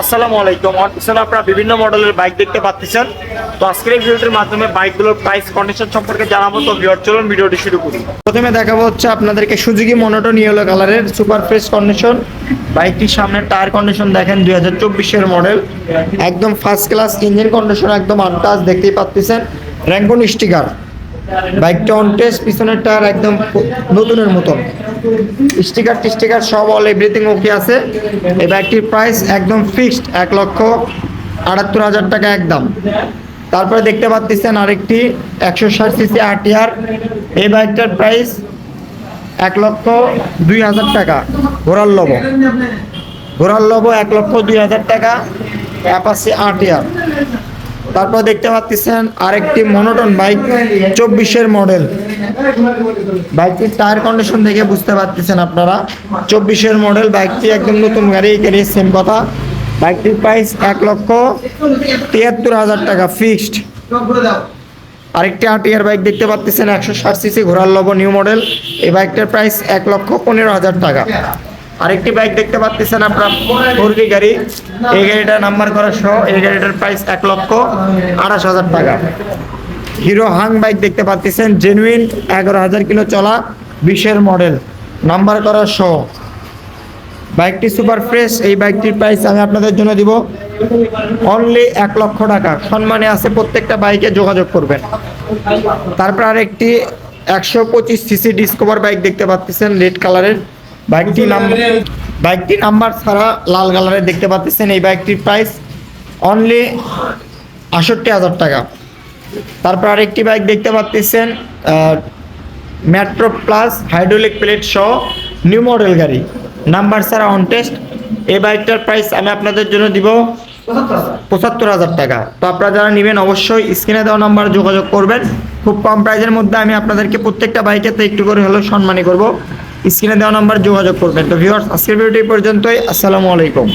আসসালামু আলাইকুম। পিছনে আপনারা বিভিন্ন মডেলের বাইক দেখতে পাচ্ছেন। তো আজকের এই ভিডিওটির মাধ্যমে বাইকগুলোর প্রাইস কন্ডিশন সম্পর্কে জানাব। তো ভিউয়ার চলুন ভিডিওটি শুরু করি। প্রথমে দেখাবো হচ্ছে আপনাদেরকে সুজুকি মনোটন ইয়েলো কালারের সুপার ফ্রেশ কন্ডিশন বাইকটির সামনের টায়ার কন্ডিশন দেখেন, দুই হাজার চব্বিশের মডেল একদম ফার্স্ট ক্লাস ইঞ্জিন কন্ডিশন একদম আনটাচ দেখতেই পাচ্ছেন। র্যাঙ্কন স্টিকার বাইকটা অন টেস্ট পিছনের টায়ার একদম নতুনের মতন। স্টিকার টিস্টিকার সব অল এভরিথিং ওকে আছে। এই বাইকটির প্রাইস একদম ফিক্সড এক লক্ষ আটাত্তর হাজার টাকা একদম। তারপরে দেখতে পাচ্ছেন আরেকটি একশো ষাট সিসি আরটিআর এই বাইকটার প্রাইস এক লক্ষ দুই হাজার টাকা। ঘোরার লব ঘোরার লব এক লক্ষ দুই হাজার টাকা। অ্যাপাসি আরটিআর তারপর দেখতে পাচ্ছেন আরেকটি মনোটন বাইক চব্বিশের মডেল বাইকটির টায়ার কন্ডিশন দেখে বুঝতে পারতেছেন আপনারা। চব্বিশের মডেল বাইকটি একদম নতুন গাড়ি গাড়ি সেম কথা। বাইকটির প্রাইস এক লক্ষ তিয়াত্তর হাজার টাকা ফিক্সড আরেকটি আটিয়ার বাইক দেখতে পাচ্ছেন একশো ষাট সিসি ঘোরার লব নিউ মডেল এই বাইকটার প্রাইস এক লক্ষ পনেরো হাজার টাকা। আরেকটি বাইক দেখতে পাচ্ছেন আপনার ফোরবি গাড়ি। এই গাড়িটা নাম্বার করা সহ এই গাড়িটার প্রাইস এক লক্ষ আঠাশ হাজার টাকা। হিরো হাং বাইক দেখতে পাচ্ছেন জেনুইন এগারো হাজার কিলো চলা, বিশের মডেল নাম্বার করা সহ। বাইকটি সুপার ফ্রেশ এই বাইকটির প্রাইস আমি আপনাদের জন্য দিব অনলি এক লক্ষ টাকা। সম্মানে আছে প্রত্যেকটা বাইকে যোগাযোগ করবেন। তারপর আরেকটি একশো পঁচিশ সিসি ডিসকভার বাইক দেখতে পাচ্ছেন রেড কালারের বাইকটি নাম্বার বাইকটি নাম্বার ছাড়া লাল কালারের দেখতে পাচ্ছেন। এই বাইকটির প্রাইস অনলি আষট্টি হাজার টাকা। তারপর আরেকটি বাইক দেখতে পাচ্ছেন মেট্রো প্লাস হাইড্রোলিক প্লেট সহ নিউ মডেল গাড়ি। নাম্বার ছাড়া অন টেস্ট এই বাইকটার প্রাইস আমি আপনাদের জন্য দিব পঁচাত্তর হাজার টাকা। তো আপনারা যারা নেবেন অবশ্যই স্ক্রিনে দেওয়া নাম্বার যোগাযোগ করবেন। খুব কম প্রাইজের মধ্যে আমি আপনাদেরকে প্রত্যেকটা বাইকে তো একটু করে হলেও সম্মানী করব। স্ক্রিনে দেওয়া নাম্বার যোগাযোগ করবেন। তো ভিউয়ার্স আজকের ভিডিওটি পর্যন্তই। আসসালামু আলাইকুম।